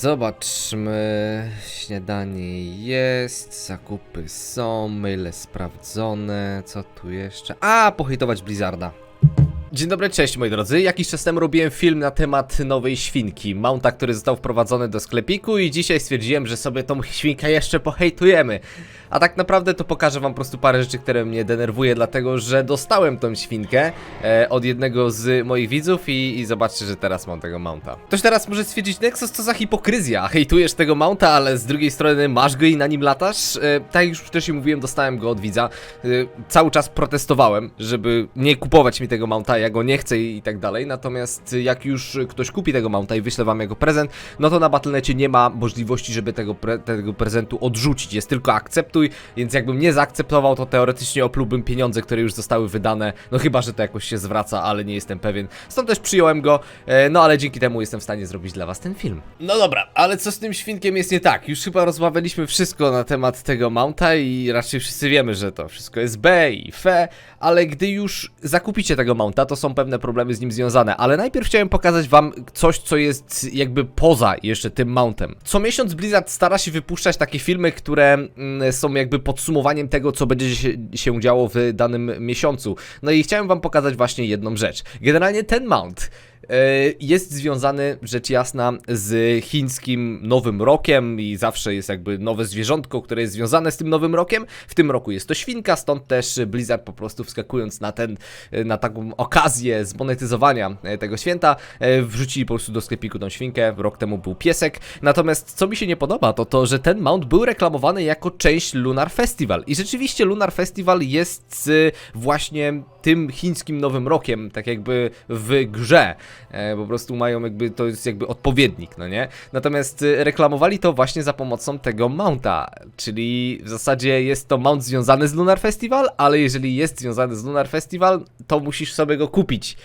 Zobaczmy. Śniadanie jest, zakupy są, maile sprawdzone. Co tu jeszcze? A, pohejtować Blizzarda. Dzień dobry, cześć moi drodzy. Jakiś czas temu robiłem film na temat nowej świnki, mounta, który został wprowadzony do sklepiku i dzisiaj stwierdziłem, że sobie tą świnkę jeszcze pohejtujemy. A tak naprawdę to pokażę wam po prostu parę rzeczy, które mnie denerwuje, dlatego że dostałem tą świnkę e, od jednego z moich widzów i, i zobaczcie, że teraz mam tego mounta. Ktoś teraz może stwierdzić, Nexus to za hipokryzja, hejtujesz tego mounta, ale z drugiej strony masz go i na nim latasz. E, tak jak już wcześniej mówiłem, dostałem go od widza. E, cały czas protestowałem, żeby nie kupować mi tego mounta, ja go nie chcę i, tak dalej. Natomiast jak już ktoś kupi tego mounta i wyśle wam jego prezent, no to na Battle.necie nie ma możliwości, żeby tego, pre tego prezentu odrzucić. Jest tylko akceptuj, więc jakbym nie zaakceptował, to teoretycznie oplułbym pieniądze, które już zostały wydane. No chyba, że to jakoś się zwraca, ale nie jestem pewien. Stąd też przyjąłem go, e, no ale dzięki temu jestem w stanie zrobić dla was ten film. No dobra, ale co z tym świnkiem jest nie tak? Już chyba rozmawialiśmy wszystko na temat tego mounta i raczej wszyscy wiemy, że to wszystko jest B i fe, ale gdy już zakupicie tego mounta, to są pewne problemy z nim związane. Ale najpierw chciałem pokazać wam coś, co jest jakby poza jeszcze tym mountem. Co miesiąc Blizzard stara się wypuszczać takie filmy, które mm, są jakby podsumowaniem tego, co będzie się, działo w danym miesiącu. No i chciałem wam pokazać właśnie jedną rzecz. Generalnie ten mount jest związany, rzecz jasna, z chińskim Nowym Rokiem i zawsze jest jakby nowe zwierzątko, które jest związane z tym Nowym Rokiem. W tym roku jest to świnka, stąd też Blizzard po prostu wskakując na ten, na taką okazję zmonetyzowania e, tego święta, e, wrzucili po prostu do sklepiku tą świnkę. Rok temu był piesek. Natomiast co mi się nie podoba, to to, że ten mount był reklamowany jako część Lunar Festival. I rzeczywiście Lunar Festival jest właśnie tym chińskim Nowym Rokiem, tak jakby w grze. E, po prostu mają jakby, to jest jakby odpowiednik, no nie? Natomiast e, reklamowali to właśnie za pomocą tego mounta, czyli w zasadzie jest to mount związany z Lunar Festival, ale jeżeli jest związany z Lunar Festival, to musisz sobie go kupić.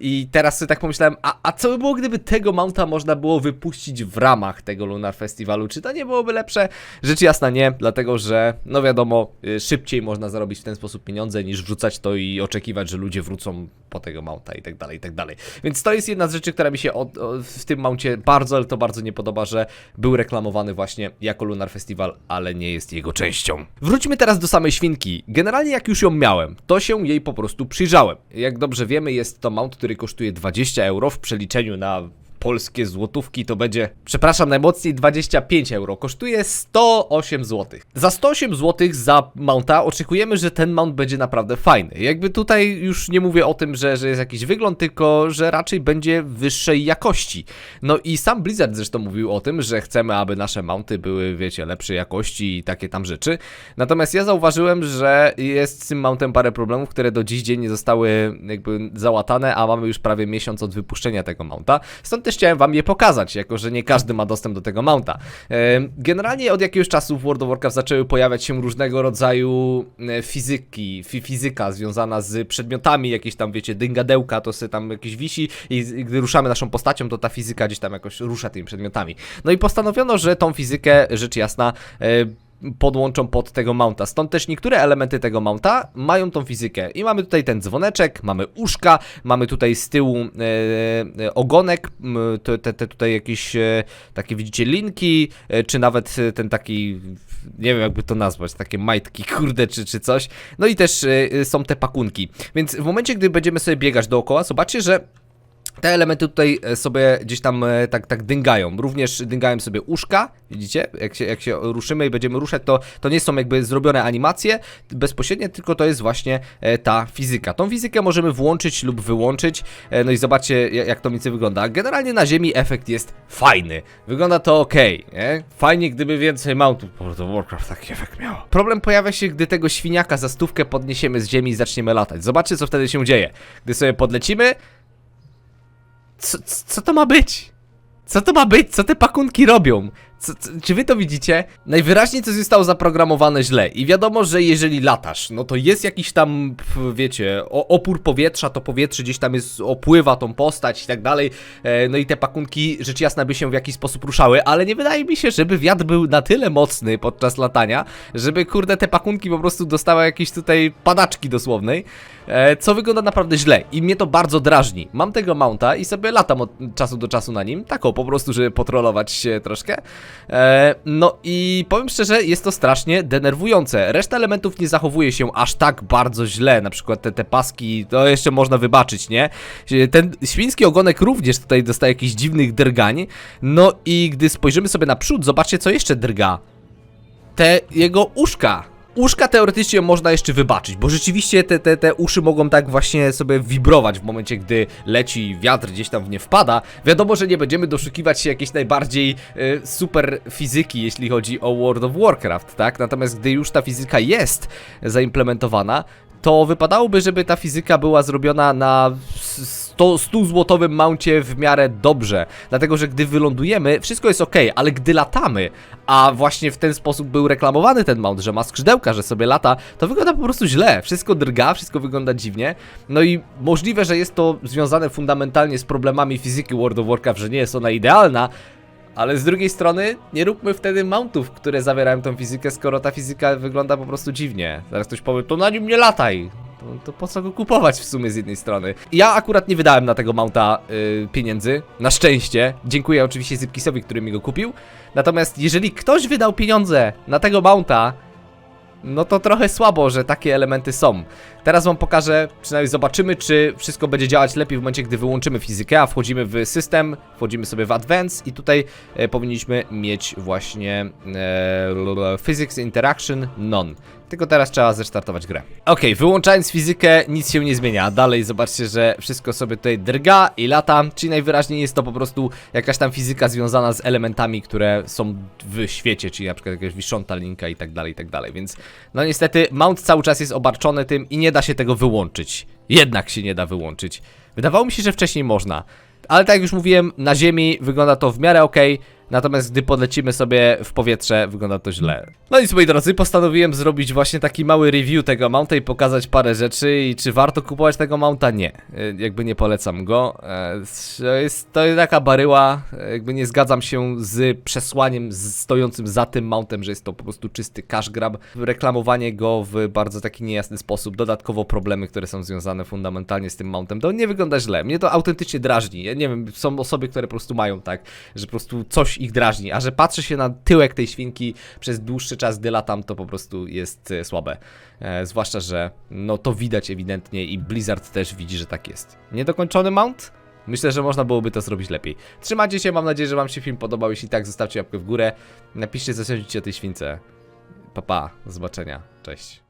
I teraz sobie tak pomyślałem, a, a co by było, gdyby tego mounta można było wypuścić w ramach tego Lunar Festiwalu? Czy to nie byłoby lepsze? Rzecz jasna nie, dlatego że, no wiadomo, y, szybciej można zarobić w ten sposób pieniądze, niż wrzucać to i oczekiwać, że ludzie wrócą po tego mounta i tak dalej, i tak dalej. Więc to jest jedna z rzeczy, która mi się od, o, w tym mouncie bardzo, ale to bardzo nie podoba, że był reklamowany właśnie jako Lunar Festival, ale nie jest jego częścią. Wróćmy teraz do samej świnki. Generalnie jak już ją miałem, to się jej po prostu przyjrzałem. Jak dobrze wiemy, jest to mount, który kosztuje 20 euro w przeliczeniu na polskie złotówki to będzie, przepraszam najmocniej, 25 euro. Kosztuje 108 zł. Za 108 zł za mounta oczekujemy, że ten mount będzie naprawdę fajny. Jakby tutaj już nie mówię o tym, że, że jest jakiś wygląd, tylko że raczej będzie wyższej jakości. No i sam Blizzard zresztą mówił o tym, że chcemy, aby nasze mounty były, wiecie, lepszej jakości i takie tam rzeczy. Natomiast ja zauważyłem, że jest z tym mountem parę problemów, które do dziś dzień nie zostały jakby załatane, a mamy już prawie miesiąc od wypuszczenia tego mounta. Stąd też chciałem wam je pokazać, jako że nie każdy ma dostęp do tego mounta. Generalnie od jakiegoś czasu w World of Warcraft zaczęły pojawiać się różnego rodzaju e, fizyki, fi fizyka związana z przedmiotami, jakieś tam, wiecie, dyngadełka, to sobie tam jakieś wisi i gdy ruszamy naszą postacią, to ta fizyka gdzieś tam jakoś rusza tymi przedmiotami. No i postanowiono, że tą fizykę, rzecz jasna, e, podłączą pod tego mounta. Stąd też niektóre elementy tego mounta mają tą fizykę. I mamy tutaj ten dzwoneczek, mamy uszka, mamy tutaj z tyłu e, e, ogonek, te, te, te tutaj jakieś e, takie widzicie linki, e, czy nawet ten taki, nie wiem jakby to nazwać, takie majtki, kurde, czy, czy coś. No i też e, są te pakunki. Więc w momencie, gdy będziemy sobie biegać dookoła, zobaczcie, że te elementy tutaj e, sobie gdzieś tam e, tak, tak dyngają. Również dyngają sobie uszka, widzicie? Jak się, jak się ruszymy i będziemy ruszać, to, to nie są jakby zrobione animacje bezpośrednie, tylko to jest właśnie e, ta fizyka. Tą fizykę możemy włączyć lub wyłączyć, no i zobaczcie jak, to mniej wygląda. Generalnie na ziemi efekt jest fajny. Wygląda to ok, nie? Fajnie gdyby więcej mountów po of Warcraft taki efekt miało. Problem pojawia się, gdy tego świniaka za stówkę podniesiemy z ziemi i zaczniemy latać. Zobaczcie co wtedy się dzieje. Gdy sobie podlecimy, co, co to ma być? Co to ma być? Co te pakunki robią? Co, co, czy wy to widzicie? Najwyraźniej coś zostało zaprogramowane źle i wiadomo, że jeżeli latasz, no to jest jakiś tam, wiecie, opór powietrza, to powietrze gdzieś tam jest, opływa tą postać i tak dalej, e, no i te pakunki rzecz jasna by się w jakiś sposób ruszały, ale nie wydaje mi się, żeby wiatr był na tyle mocny podczas latania, żeby kurde te pakunki po prostu dostały jakieś tutaj padaczki dosłownej, e, co wygląda naprawdę źle i mnie to bardzo drażni. Mam tego mounta i sobie latam od czasu do czasu na nim, tako po prostu, żeby potrolować się troszkę. E, no i powiem szczerze, jest to strasznie denerwujące. Reszta elementów nie zachowuje się aż tak bardzo źle, na przykład te, te paski, to jeszcze można wybaczyć, nie? Ten świński ogonek również tutaj dostaje jakichś dziwnych drgań. No i gdy spojrzymy sobie naprzód, zobaczcie co jeszcze drga. Te jego uszka. Uszka teoretycznie można jeszcze wybaczyć, bo rzeczywiście te, te, te uszy mogą tak właśnie sobie wibrować w momencie, gdy leci wiatr, gdzieś tam w nie wpada. Wiadomo, że nie będziemy doszukiwać się jakiejś najbardziej e, super fizyki, jeśli chodzi o World of Warcraft, tak? Natomiast gdy już ta fizyka jest zaimplementowana, to wypadałoby, żeby ta fizyka była zrobiona na 100, 100 złotowym mouncie w miarę dobrze. Dlatego, że gdy wylądujemy, wszystko jest ok, ale gdy latamy, a właśnie w ten sposób był reklamowany ten mount, że ma skrzydełka, że sobie lata, to wygląda po prostu źle. Wszystko drga, wszystko wygląda dziwnie. No i możliwe, że jest to związane fundamentalnie z problemami fizyki World of Warcraft, że nie jest ona idealna, ale z drugiej strony, nie róbmy wtedy mountów, które zawierają tą fizykę, skoro ta fizyka wygląda po prostu dziwnie. Zaraz ktoś powie, to na nim nie lataj. To, to po co go kupować w sumie z jednej strony? Ja akurat nie wydałem na tego mounta y, pieniędzy, na szczęście. Dziękuję oczywiście Zypkisowi, który mi go kupił. Natomiast jeżeli ktoś wydał pieniądze na tego mounta, no to trochę słabo, że takie elementy są. Teraz wam pokażę, przynajmniej zobaczymy, czy wszystko będzie działać lepiej w momencie, gdy wyłączymy fizykę, a wchodzimy w system, wchodzimy sobie w Advance i tutaj e, powinniśmy mieć właśnie e, Physics Interaction None. Tylko teraz trzeba zrestartować grę. Ok, wyłączając fizykę, nic się nie zmienia. Dalej zobaczcie, że wszystko sobie tutaj drga i lata, czyli najwyraźniej jest to po prostu jakaś tam fizyka związana z elementami, które są w świecie, czyli na przykład jakaś wisząta linka i tak dalej, i tak dalej. Więc no niestety mount cały czas jest obarczony tym i nie da się tego wyłączyć. Jednak się nie da wyłączyć. Wydawało mi się, że wcześniej można. Ale tak jak już mówiłem, na ziemi wygląda to w miarę ok. Natomiast gdy podlecimy sobie w powietrze, wygląda to źle. No nic moi drodzy, postanowiłem zrobić właśnie taki mały review tego mounta i pokazać parę rzeczy i czy warto kupować tego mounta? Nie. Y, Jakby nie polecam go. E, To jest, to jest taka baryła, e, jakby nie zgadzam się z przesłaniem stojącym za tym mountem, że jest to po prostu czysty cash grab. Reklamowanie go w bardzo taki niejasny sposób, dodatkowo problemy, które są związane fundamentalnie z tym mountem, to nie wygląda źle. Mnie to autentycznie drażni. Ja nie wiem, są osoby, które po prostu mają tak, że po prostu coś ich drażni, a że patrzy się na tyłek tej świnki przez dłuższy czas, gdy latam, to po prostu jest e, słabe. E, zwłaszcza, że no to widać ewidentnie i Blizzard też widzi, że tak jest. Niedokończony mount? Myślę, że można byłoby to zrobić lepiej. Trzymajcie się, mam nadzieję, że wam się film podobał. Jeśli tak, zostawcie łapkę w górę. Napiszcie, co sądzicie o tej śwince. Pa, pa. Do zobaczenia. Cześć.